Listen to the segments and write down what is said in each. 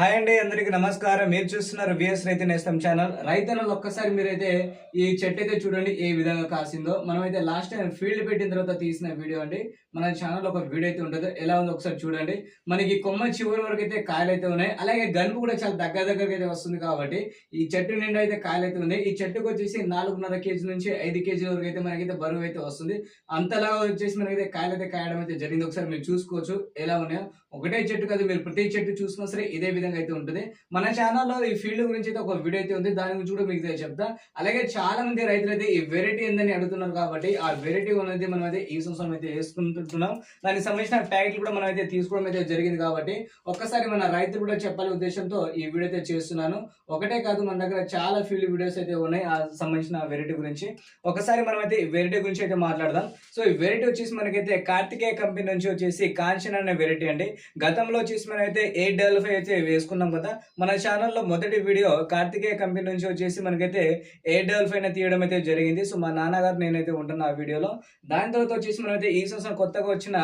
Hi అండి అందరికీ నమస్కారం. మీరు చూస్తున్నారు విఎస్ రైతు నేస్తం ఛానల్. రైతన్నలు ఒక్కసారి మీరైతే ఈ చెట్టు అయితే చూడండి ఏ విధంగా కాసిందో. మనమైతే లాస్ట్ టైం ఫీల్డ్ పెట్టిన తర్వాత తీసిన వీడియో అండి. మన ఛానల్ ఒక వీడియో అయితే ఉంటుందో. ఎలా ఉందో ఒకసారి చూడండి. మనకి కొమ్మ చివరి వరకు అయితే కాయలు అయితే ఉన్నాయి. అలాగే గనుపు కూడా చాలా దగ్గర దగ్గరకి అయితే వస్తుంది కాబట్టి ఈ చెట్టు నిండా అయితే కాయలు అయితే ఉన్నాయి. ఈ చెట్టుకు వచ్చేసి నాలుగున్నర కేజీ నుంచి ఐదు కేజీ వరకు అయితే మనకైతే బరువు అయితే వస్తుంది. అంతలా వచ్చేసి మనకైతే కాయలు అయితే కాయడం అయితే జరిగింది. ఒకసారి మీరు చూసుకోవచ్చు ఎలా ఉన్నాయో. ఒకటే చెట్టు కదా మీరు ప్రతి చెట్టు చూసుకున్నా సరే ఇదే విధంగా అయితే ఉంటుంది. మన ఛానల్లో ఈ ఫీల్డ్ గురించి అయితే ఒక వీడియో అయితే ఉంది. దాని గురించి కూడా మీకు చెప్తా. అలాగే చాలా మంది రైతులు అయితే ఈ వెరైటీ ఏందని అడుగుతున్నారు కాబట్టి ఆ వెరైటీ అనేది మనం అయితే ఈ సంవత్సరం అయితే వేసుకుంటున్నాం. దానికి సంబంధించిన ప్యాకెట్లు కూడా మనం అయితే తీసుకోవడం అయితే జరిగింది కాబట్టి ఒక్కసారి మన రైతులు కూడా చెప్పాలి ఉద్దేశంతో ఈ వీడియో అయితే చేస్తున్నాను. ఒకటే కాదు మన దగ్గర చాలా ఫీల్డ్ వీడియోస్ అయితే ఉన్నాయి. ఆ సంబంధించిన వెరైటీ గురించి. ఒకసారి మనం అయితే ఈ వెరైటీ గురించి అయితే మాట్లాడదాం. సో ఈ వెరైటీ వచ్చేసి మనకైతే కార్తికేయ కంపెనీ నుంచి వచ్చేసి కాంచన్ అనే వెరైటీ అండి. గతంలో వచ్చేసి మనం అయితే ఎయిట్ డబల్ ఫైవ్ అయితే వేసుకున్నాం కదా. మన ఛానల్లో మొదటి వీడియో కార్తికేయ కంపెనీ నుంచి వచ్చేసి మనకైతే ఎయిర్ డబల్ అయినా తీయడం అయితే జరిగింది. సో మా నాన్నగారు నేనైతే ఉంటున్నా ఆ వీడియోలో. దాని తర్వాత వచ్చేసి మనమైతే ఈ సంవత్సరం కొత్తగా వచ్చిన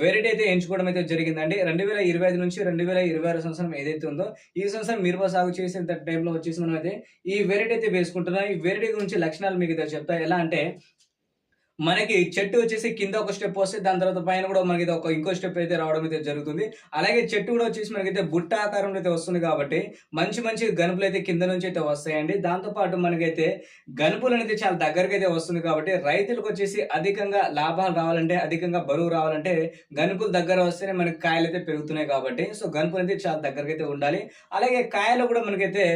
వెరైటీ అయితే ఎంచుకోవడం అయితే జరిగిందండి. రెండు వేల ఇరవై ఐదు నుంచి రెండు వేల ఇరవై ఆరు సంవత్సరం ఏదైతే ఉందో ఈ సంవత్సరం మిరప సాగు చేసే టైంలో వచ్చేసి మనం అయితే ఈ వెరైటీ అయితే వేసుకుంటున్నాం. ఈ వెరైటీ గురించి లక్షణాలు మీకు అయితే చెప్తా. ఎలా అంటే మనకి చెట్టు వచ్చేసి కింద ఒక స్టెప్ వస్తే దాని తర్వాత పైన కూడా మనకి ఒక ఇంకో స్టెప్ అయితే రావడం అయితే జరుగుతుంది. అలాగే చెట్టు కూడా వచ్చేసి మనకైతే బుట్ట ఆకారంలో అయితే వస్తుంది కాబట్టి మంచి మంచి గనుపులు అయితే కింద నుంచి అయితే వస్తాయండి. దాంతో పాటు మనకైతే గనుపులు అనేది చాలా దగ్గరకు అయితే వస్తుంది కాబట్టి రైతులకు వచ్చేసి అధికంగా లాభాలు రావాలంటే అధికంగా బరువు రావాలంటే గనుపులు దగ్గర వస్తేనే మనకి కాయలు అయితే పెరుగుతున్నాయి కాబట్టి సో గనుపులు అయితే చాలా దగ్గరకు అయితే ఉండాలి. అలాగే కాయలు కూడా మనకైతే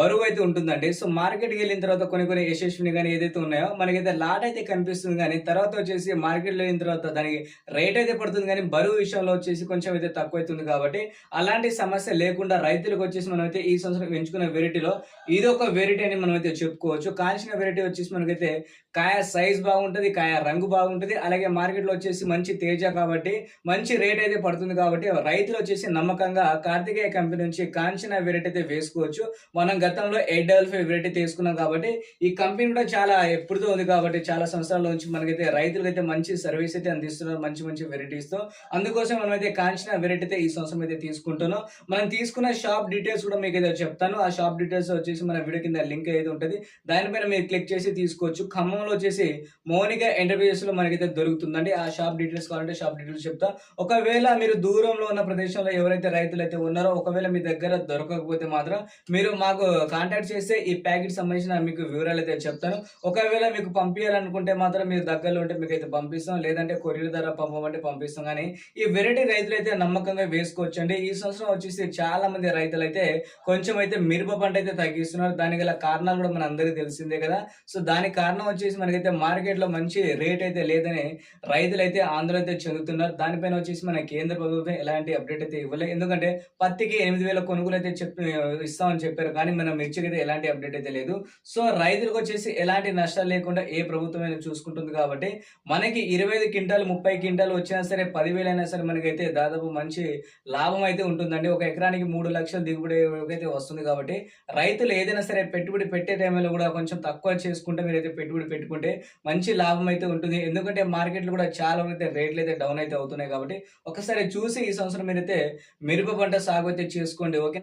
బరువు అయితే ఉంటుందండి. సో మార్కెట్కి వెళ్ళిన తర్వాత కొన్ని కొన్ని యశస్విని కానీ ఏదైతే ఉన్నాయో మనకైతే లాట్ అయితే కనిపిస్తుంది కానీ తర్వాత వచ్చేసి మార్కెట్లో అయిన తర్వాత దానికి రేట్ అయితే పడుతుంది కానీ బరువు విషయంలో వచ్చేసి కొంచెం అయితే తక్కువ అవుతుంది కాబట్టి అలాంటి సమస్య లేకుండా రైతులకు వచ్చేసి మనమైతే ఈ సంవత్సరం ఎంచుకున్న వెరైటీలో ఇది ఒక వెరైటీ అని మనమైతే చెప్పుకోవచ్చు. కాల్చిన వెరైటీ వచ్చేసి మనకైతే కాయ సైజ్ బాగుంటుంది కాయ రంగు బాగుంటుంది అలాగే మార్కెట్లో వచ్చేసి మంచి తేజ కాబట్టి మంచి రేట్ అయితే పడుతుంది కాబట్టి రైతులు వచ్చేసి నమ్మకంగా కార్తికేయ కంపెనీ నుంచి కాంచన వెరైటీ అయితే వేసుకోవచ్చు. మనం గతంలో ఎయిట్ డబల్ ఫైవ్ వెరైటీ తీసుకున్నాం కాబట్టి ఈ కంపెనీ కూడా చాలా ఎప్పుడుతో ఉంది కాబట్టి చాలా సంవత్సరాల నుంచి మనకైతే రైతులకు అయితే మంచి సర్వీస్ అయితే అందిస్తున్నారు మంచి మంచి వెరైటీస్తో. అందుకోసం మనం అయితే కాంచిన వెరైటీ అయితే ఈ సంవత్సరం అయితే తీసుకుంటున్నాం. మనం తీసుకున్న షాప్ డీటెయిల్స్ కూడా మీకు అయితే చెప్తాను. ఆ షాప్ డీటెయిల్స్ వచ్చేసి మన వీడియో కింద లింక్ అయితే ఉంటుంది దానిపైన మీరు క్లిక్ చేసి తీసుకోవచ్చు. ఖమ్మంలో వచ్చేసి మౌనిక ఎంటర్ప్రైజెస్లో మనకైతే దొరుకుతుందండి. ఆ షాప్ డీటెయిల్స్ కావాలంటే షాప్ డీటెయిల్స్ చెప్తా. ఒకవేళ మీరు దూరంలో ఉన్న ప్రదేశంలో ఎవరైతే రైతులు అయితే ఉన్నారో ఒకవేళ మీ దగ్గర దొరకకపోతే మాత్రం మీరు మాకు కాంటాక్ట్ చేస్తే ఈ ప్యాకెట్ సంబంధించిన మీకు వివరాలు అయితే చెప్తాను. ఒకవేళ మీకు పంపించాలనుకుంటే మాత్రం మీరు దగ్గరలో ఉంటే మీకు అయితే పంపిస్తాం. లేదంటే కొరియర్ ద్వారా పంపమంటే పంపిస్తాం. కానీ ఈ వెరైటీ రైతులు అయితే నమ్మకంగా వేసుకోవచ్చు అండి ఈ సంవత్సరం వచ్చేసి చాలా మంది రైతులు అయితే కొంచెం అయితే మిరప పంట అయితే తగ్గిస్తున్నారు. దానికి గల కారణాలు కూడా మన అందరికీ తెలిసిందే కదా. సో దానికి కారణం వచ్చేసి మనకైతే మార్కెట్లో మంచి రేట్ అయితే లేదని రైతులు అయితే ఆందోళన అయితే చెందుతున్నారు. దానిపైన వచ్చేసి మన కేంద్ర ప్రభుత్వం ఎలాంటి అప్డేట్ అయితే ఇవ్వలేదు. ఎందుకంటే పత్తికి ఎనిమిది వేల కొనుగోలు అయితే చెప్ ఇస్తామని చెప్పారు. కానీ మన మిర్చికి అయితే ఎలాంటి అప్డేట్ అయితే లేదు. సో రైతులకు వచ్చేసి ఎలాంటి నష్టాలు లేకుండా ఏ ప్రభుత్వం అయినా చూసుకుంటుంది. కాబట్టి మనకి ఇరవై ఐదు క్వింటాలు ముప్పై క్వింటాలు వచ్చినా సరే పదివేలు అయినా సరే మనకైతే దాదాపు మంచి లాభం అయితే ఉంటుందండి. ఒక ఎకరానికి మూడు లక్షల దిగుబడి అయితే వస్తుంది కాబట్టి రైతులు ఏదైనా సరే పెట్టుబడి పెట్టే టైంలో కూడా కొంచెం తక్కువ చేసుకుంటే మీరైతే పెట్టుబడి పెట్టుకుంటే మంచి లాభం అయితే ఉంటుంది. ఎందుకంటే మార్కెట్లో కూడా చాలా వరకు అయితే రేట్లు అయితే డౌన్ అయితే అవుతున్నాయి కాబట్టి ఒకసారి చూసి ఈ సంవత్సరం మీరైతే మిరప పంట సాగు అయితే చేసుకోండి. ఓకే